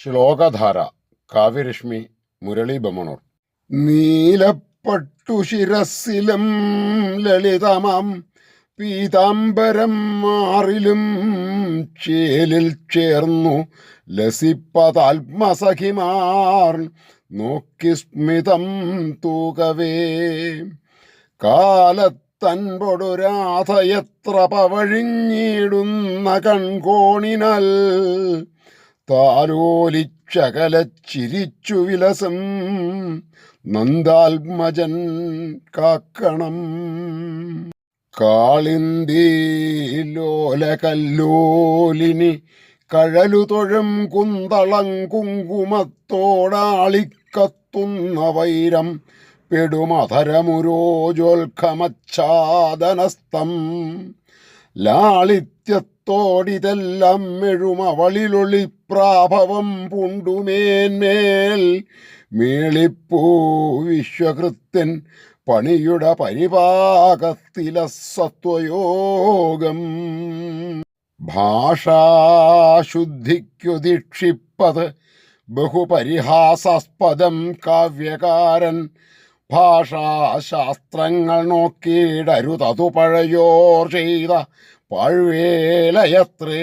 ശ്ലോകധാര കാവ്യരശ്മി മുരളി ബമണൂർ നീലപ്പട്ടു ശിരസിലും ലളിതമാം പീതാംബരം മാറിലും ചേലിൽ ചേർന്നു ലസിപ്പതാത്മസഖിമാർ. നോക്കി സ്മിതം തൂകവേ കാലത്തൻപൊടുരാധയത്ര പവഴിഞ്ഞിടുന്ന കൺകോണിനാൽ താലോലിച്ചകല ചിരിച്ചു വിലസം നന്ദാത്മജൻ കാക്കണം. കാളിന്തീലോലകല്ലോലിനി കഴലുതൊഴും കഴലു തൊഴും കുന്തളം കുങ്കുമത്തോടാളിക്കത്തുന്ന വൈരം പെടുമധരമുരോജോൽഖമച്ഛാദനസ്തം ലാളിത്യത്തോടിതെല്ലാം മെഴുമവളിലൊളി പ്രാഭവം പുണ്ടുമേന്മേൽ. മേളിപ്പൂ വിശ്വകൃത്യൻ പണിയുടെ പരിപാകത്തില സത്വയോഗം ഭാഷാശുദ്ധിക്കു ദീക്ഷിപ്പത് ബഹുപരിഹാസാസ്പദം കാവ്യകാരൻ ഭാഷാശാസ്ത്രങ്ങൾ നോക്കിയിടരുതതു പഴയോർ ചെയ്ത പഴുവേലയത്രേ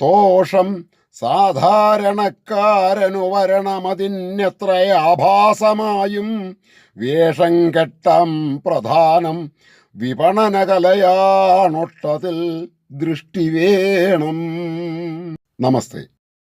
തോഷം സാധാരണക്കാരനു വരണമതിന്യത്രയാഭാസമായും വേഷം കെട്ടം പ്രധാനം വിപണനകലയാണൊട്ടതിൽ ദൃഷ്ടി വേണം. നമസ്തേ.